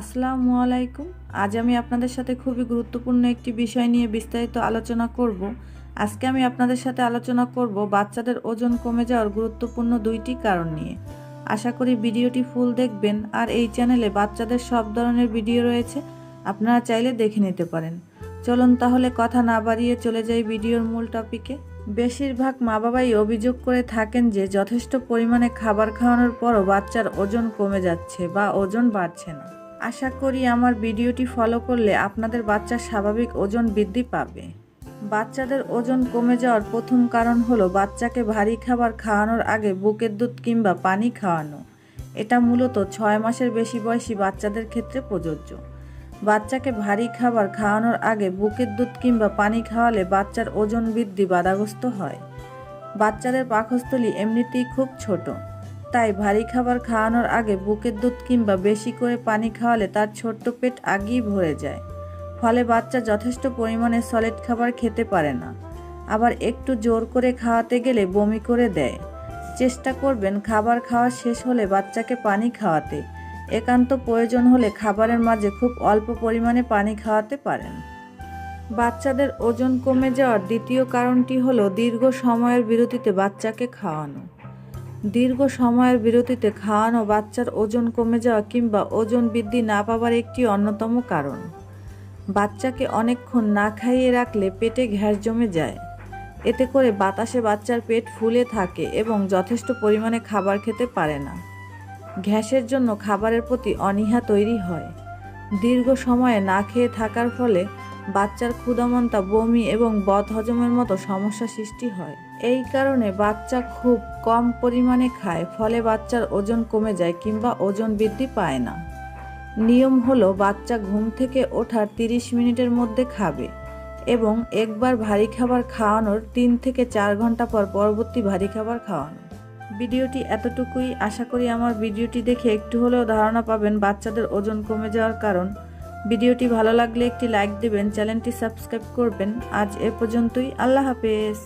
আসসালামু আলাইকুম। আজ আমি আপনাদের সাথে খুবই গুরুত্বপূর্ণ একটি বিষয় নিয়ে বিস্তারিত আলোচনা করব। আজকে আমি আপনাদের সাথে আলোচনা করব বাচ্চাদের ওজন কমে যাওয়ার গুরুত্বপূর্ণ দুইটি কারণ নিয়ে। আশা করি ভিডিওটি ফুল দেখবেন আর এই চ্যানেলে বাচ্চাদের সব ধরনের ভিডিও রয়েছে, আপনারা চাইলে দেখে নিতে পারেন। চলুন তাহলে কথা না বাড়িয়ে চলে যাই ভিডিওর মূল টপিকে। বেশিরভাগ মা বাবাই অভিযোগ করে থাকেন যে যথেষ্ট পরিমাণে খাবার খাওয়ানোর পরও বাচ্চার ওজন কমে যাচ্ছে বা ওজন বাড়ছে না। আশা করি আমার ভিডিওটি ফলো করলে আপনাদের বাচ্চার স্বাভাবিক ওজন বৃদ্ধি পাবে। বাচ্চাদের ওজন কমে যাওয়ার প্রথম কারণ হলো বাচ্চাকে ভারী খাবার খাওয়ানোর আগে বুকের দুধ কিংবা পানি খাওয়ানো। এটা মূলত ছয় মাসের বেশি বয়সী বাচ্চাদের ক্ষেত্রে প্রযোজ্য। বাচ্চাকে ভারী খাবার খাওয়ানোর আগে বুকের দুধ কিংবা পানি খাওয়ালে বাচ্চার ওজন বৃদ্ধি বাধাগ্রস্ত হয়। বাচ্চাদের পাকস্থলী এমনিতেই খুব ছোট। তাই ভারী খাবার খাওয়ানোর আগে বুকের দুধ কিংবা বেশি করে পানি খাওয়ালে তার ছোট্ট পেট আগেই ভরে যায়। ফলে বাচ্চা যথেষ্ট পরিমাণে সলিড খাবার খেতে পারে না। আবার একটু জোর করে খাওয়াতে গেলে বমি করে দেয়। চেষ্টা করবেন খাবার খাওয়া শেষ হলে বাচ্চাকে পানি খাওয়াতে। একান্ত প্রয়োজন হলে খাবারের মাঝে খুব অল্প পরিমাণে পানি খাওয়াতে পারেন। বাচ্চাদের ওজন কমে যাওয়ার দ্বিতীয় কারণটি হলো দীর্ঘ সময়ের বিরতিতে বাচ্চাকে খাওয়ানো। দীর্ঘ সময়ের বিরতিতে খাওয়ানো বাচ্চার ওজন কমে যাওয়া কিংবা ওজন বৃদ্ধি না পাওয়ার একটি অন্যতম কারণ। বাচ্চাকে অনেকক্ষণ না খাইয়ে রাখলে পেটে ঘ্যাস জমে যায়। এতে করে বাতাসে বাচ্চার পেট ফুলে থাকে এবং যথেষ্ট পরিমাণে খাবার খেতে পারে না। ঘ্যাসের জন্য খাবারের প্রতি অনীহা তৈরি হয়। দীর্ঘ সময়ে না খেয়ে থাকার ফলে বাচ্চার ক্ষুধামন্তা বমি এবং বদ হজমের মতো সমস্যা সৃষ্টি হয়। এই কারণে বাচ্চা খুব কম পরিমাণে খায়, ফলে বাচ্চার ওজন কমে যায় কিংবা ওজন বৃদ্ধি পায় না। নিয়ম হলো বাচ্চা ঘুম থেকে ওঠার তিরিশ মিনিটের মধ্যে খাবে এবং একবার ভারী খাবার খাওয়ানোর তিন থেকে চার ঘণ্টা পর পরবর্তী ভারী খাবার খাওয়ানো। ভিডিওটি এতটুকুই। আশা করি আমার ভিডিওটি দেখে একটু হলেও ধারণা পাবেন বাচ্চাদের ওজন কমে যাওয়ার কারণ। ভিডিওটি ভালো লাগলে একটি লাইক দেবেন চ্যানেলটি সাবস্ক্রাইব করবেন। আজ এ পর্যন্তই আল্লাহ হাফেজ।